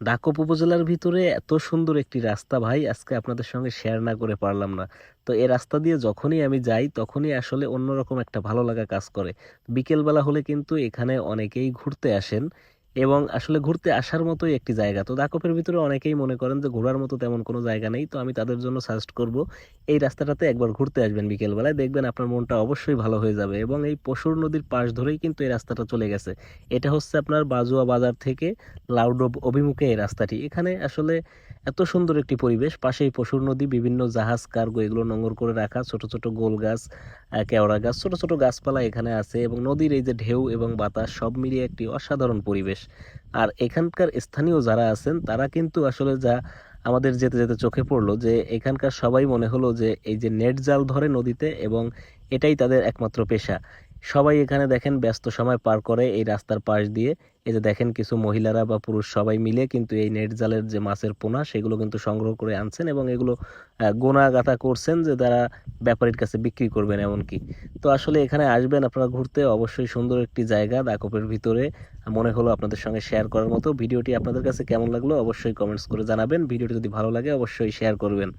দাকপ উপজেলার ভিতরে এত সুন্দর একটি রাস্তা ভাই, আজকে আপনাদের সঙ্গে শেয়ার না করে পারলাম না। তো এই রাস্তা দিয়ে যখনই আমি যাই, তখনই আসলে অন্যরকম একটা ভালো লাগা কাজ করে। বিকেলবেলা হলে কিন্তু এখানে অনেকেই ঘুরতে আসেন এবং আসলে ঘুরতে আসার মতোই একটি জায়গা। তো দাকপের ভিতরে অনেকেই মনে করেন যে ঘোরার মতো তেমন কোনো জায়গা নেই, তো আমি তাদের জন্য সাজেস্ট করব এই রাস্তাটাতে একবার ঘুরতে আসবেন বিকেলবেলায়। দেখবেন আপনার মনটা অবশ্যই ভালো হয়ে যাবে এবং এই পশুর নদীর পাশ ধরেই কিন্তু এই রাস্তাটা চলে গেছে। এটা হচ্ছে আপনার বাজুয়া বাজার থেকে লাউডব অভিমুখে এই রাস্তাটি। এখানে আসলে এত সুন্দর একটি পরিবেশ। পাশেই পশুর নদী, বিভিন্ন জাহাজ, কার্গো এগুলো নোংর করে রাখা। ছোট ছোট গোল গাছ কেওড়া গাছ, ছোট ছোট গাছপালা এখানে আছে এবং নদীর এই যে ঢেউ এবং বাতাস সব মিলিয়ে একটি অসাধারণ পরিবেশ। আর এখানকার স্থানীয় যারা আছেন, তারা কিন্তু আসলে যা আমাদের যেতে যেতে চোখে পড়ল যে এখানকার সবাই মনে হলো যে এই যে নেট জাল ধরে নদীতে এবং এটাই তাদের একমাত্র পেশা। সবাই এখানে দেখেন ব্যস্ত সময় পার করে এই রাস্তার পাশ দিয়ে। এই যে দেখেন কিছু মহিলারা বা পুরুষ সবাই মিলে কিন্তু এই নেট জালের যে মাছের পোনা, সেগুলো কিন্তু সংগ্রহ করে আনছেন এবং এগুলো গোনা গাঁথা করছেন যে তারা ব্যাপারীর কাছে বিক্রি করবেন এমনকি। তো আসলে এখানে আসবেন, আপনারা ঘুরতে অবশ্যই সুন্দর একটি জায়গা দাকপের ভিতরে। মনে হলো আপনাদের সঙ্গে শেয়ার করার মতো। ভিডিওটি আপনাদের কাছে কেমন লাগল অবশ্যই কমেন্টস করে জানাবেন। ভিডিওটি যদি ভালো লাগে অবশ্যই শেয়ার করবেন।